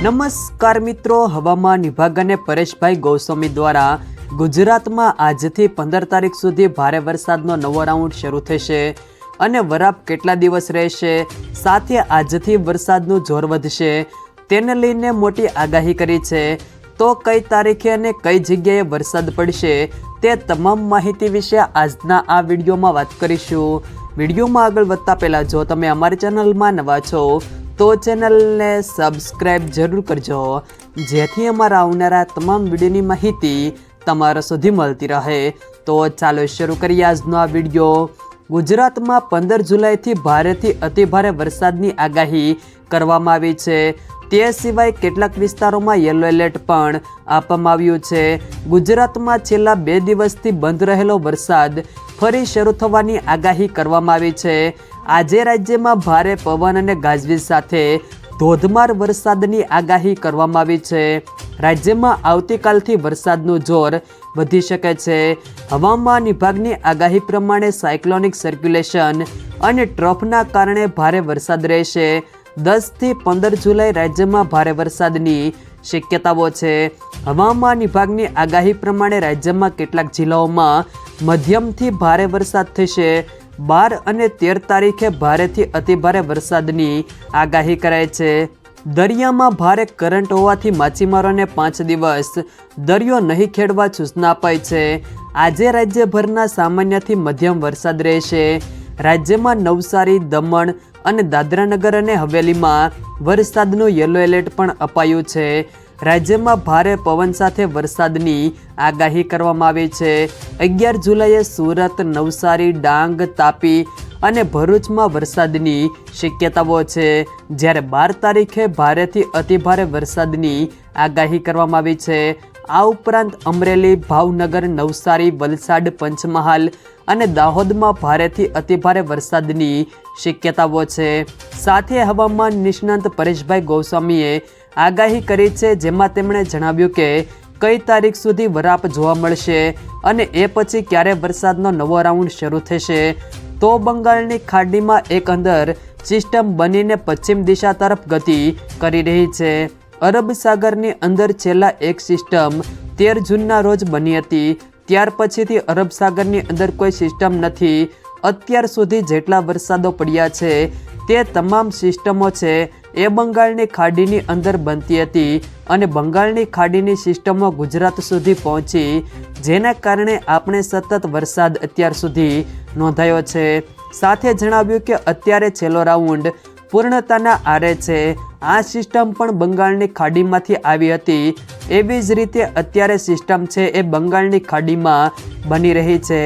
નમસ્કાર મિત્રો, હવામાન વિભાગ અને પરેશભાઈ ગૌસ્વામી દ્વારા ગુજરાતમાં આજથી પંદર તારીખ સુધી ભારે વરસાદનો નવો રાઉન્ડ શરૂ થશે અને વરાપ કેટલા દિવસ રહેશે, સાથે આજથી વરસાદનું જોર વધશે, તેને લઈને મોટી આગાહી કરી છે. તો કઈ તારીખે અને કઈ જગ્યાએ વરસાદ પડશે તે તમામ માહિતી વિશે આજના આ વિડીયોમાં વાત કરીશું. વિડીયોમાં આગળ વધતા પહેલાં જો તમે અમારી ચેનલમાં નવા છો તો ચેનલને સબસ્ક્રાઈબ જરૂર કરજો, જેથી અમારા આવનારા તમામ વિડીયોની માહિતી તમારા સુધી મળતી રહે. તો ચાલો શરૂ કરીએ આજનો આ વીડિયો. ગુજરાતમાં પંદર જુલાઈથી ભારેથી અતિભારે વરસાદની આગાહી કરવામાં આવી છે. તે સિવાય કેટલાક વિસ્તારોમાં યલો એલર્ટ પણ આપવામાં આવ્યું છે. ગુજરાતમાં છેલ્લા બે દિવસથી બંધ રહેલો વરસાદ ફરી શરૂ થવાની આગાહી કરવામાં આવી છે. આજે રાજ્યમાં ભારે પવન અને ગાજવીજ સાથે ધોધમાર વરસાદની આગાહી કરવામાં આવી છે. રાજ્યમાં આવતીકાલથી વરસાદનું જોર વધી શકે છે. હવામાન વિભાગની આગાહી પ્રમાણે સાયક્લોનિક સર્ક્યુલેશન અને ટ્રફના કારણે ભારે વરસાદ રહેશે. દસથી પંદર જુલાઈ રાજ્યમાં ભારે વરસાદની શક્યતાઓ છે. હવામાન વિભાગની આગાહી પ્રમાણે રાજ્યમાં કેટલાક જિલ્લાઓમાં મધ્યમથી ભારે વરસાદ થશે. બાર અને તેર તારીખે ભારેથી અતિભારે વરસાદની આગાહી કરાઈ છે. દરિયામાં ભારે કરંટ હોવાથી માછીમારોને પાંચ દિવસ દરિયો નહીં ખેડવા સૂચના અપાઈ છે. આજે રાજ્યભરના સામાન્યથી મધ્યમ વરસાદ રહેશે. રાજ્યમાં નવસારી, દમણ અને દાદરાનગર અને હવેલીમાં વરસાદનું યલો એલર્ટ પણ અપાયું છે. રાજ્યમાં ભારે પવન સાથે વરસાદની આગાહી કરવામાં આવી છે. અગિયાર જુલાઈએ સુરત, નવસારી, ડાંગ, તાપી અને ભરૂચમાં વરસાદની શક્યતાઓ છે. જ્યારે બાર તારીખે ભારેથી અતિભારે વરસાદની આગાહી કરવામાં આવી છે. આ ઉપરાંત અમરેલી, ભાવનગર, નવસારી, વલસાડ, પંચમહાલ અને દાહોદમાં ભારેથી અતિભારે વરસાદની શક્યતાઓ છે. સાથે હવામાન નિષ્ણાંત પરેશભાઈ ગોસ્વામીએ આગાહી કરી છે, જેમાં તેમણે જણાવ્યું કે કઈ તારીખ સુધી વરાપ જોવા મળશે અને એ પછી ક્યારે વરસાદનો નવો રાઉન્ડ શરૂ થશે. તો બંગાળની ખાડીમાં એક અંદર સિસ્ટમ બનીને પશ્ચિમ દિશા તરફ ગતિ કરી રહી છે. અરબ સાગરની અંદર છેલ્લા એક સિસ્ટમ તેર જૂનના રોજ બની હતી. ત્યાર પછીથી અરબ સાગરની અંદર કોઈ સિસ્ટમ નથી. અત્યાર સુધી જેટલા વરસાદો પડ્યા છે, તે તમામ સિસ્ટમો છે એ બંગાળની ખાડીની અંદર બનતી હતી અને બંગાળની ખાડીની સિસ્ટમો ગુજરાત સુધી પહોંચી, જેના કારણે આપણે સતત વરસાદ અત્યાર સુધી નોંધાયો છે. સાથે જણાવ્યું કે અત્યારે છેલ્લો રાઉન્ડ પૂર્ણતાના આરે છે. આ સિસ્ટમ પણ બંગાળની ખાડીમાંથી આવી હતી. એવી જ રીતે અત્યારે સિસ્ટમ છે એ બંગાળની ખાડીમાં બની રહી છે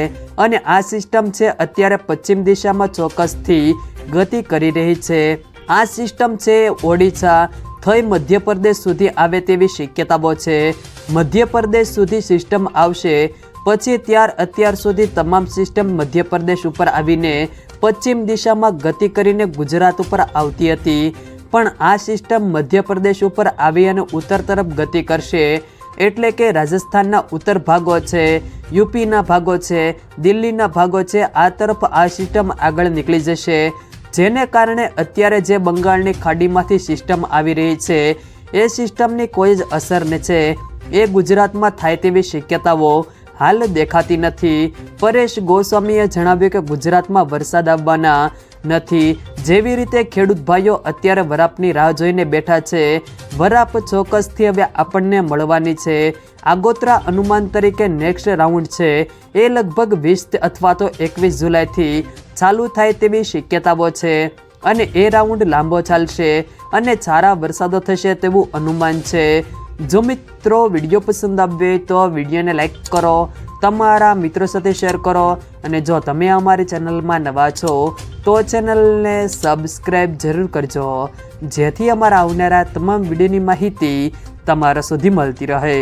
અને આ સિસ્ટમ છે અત્યારે પશ્ચિમ દિશામાં ચોક્કસથી ગતિ કરી રહી છે. આ સિસ્ટમ છે ઓડિશા. થઈ મધ્યપ્રદેશ સુધી આવે તેવી શક્યતાઓ છે. મધ્યપ્રદેશ સુધી સિસ્ટમ આવશે. પછી ત્યાર અત્યાર સુધી તમામ સિસ્ટમ મધ્યપ્રદેશ ઉપર આવીને પશ્ચિમ દિશામાં ગતિ કરીને ગુજરાત ઉપર આવતી હતી. પણ આ સિસ્ટમ મધ્યપ્રદેશ ઉપર આવી અને ઉત્તર તરફ ગતિ કરશે. એટલે કે રાજસ્થાનના ઉત્તર ભાગો છે, યુપીના ભાગો છે, દિલ્હીના ભાગો છે, આ તરફ આ સિસ્ટમ આગળ નીકળી જશે. જેને કારણે અત્યારે જે બંગાળની ખાડીમાંથી સિસ્ટમ આવી રહી છે, એ સિસ્ટમની કોઈ જ અસર ન છે. એ ગુજરાતમાં થાય તેવી શક્યતાઓ હાલ દેખાતી નથી. પરેશ ગોસ્વામીએ જણાવ્યું કે ગુજરાતમાં વરસાદ આવવાના નથી. જેવી રીતે ખેડૂત ભાઈઓ અત્યારે વરાપની રાહ જોઈને બેઠા છે, વરાપ ચોક્કસથી હવે આપણને મળવાની છે. આગોતરા અનુમાન તરીકે નેક્સ્ટ રાઉન્ડ છે. એ લગભગ વીસ અથવા તો એકવીસ જુલાઈથી ચાલુ થાય તેવી શક્યતાઓ છે અને એ રાઉન્ડ લાંબો ચાલશે અને સારા વરસાદો થશે તેવું અનુમાન છે. જો મિત્રો વીડિયો પસંદ આવે તો વિડીયોને લાઈક કરો, તમારા મિત્રો સાથે શેર કરો અને જો તમે અમારી ચેનલમાં નવા છો તો ચેનલને સબસ્ક્રાઈબ જરૂર કરજો. જેથી અમારા આવનારા તમામ વિડીયોની માહિતી તમારા સુધી મળતી રહે.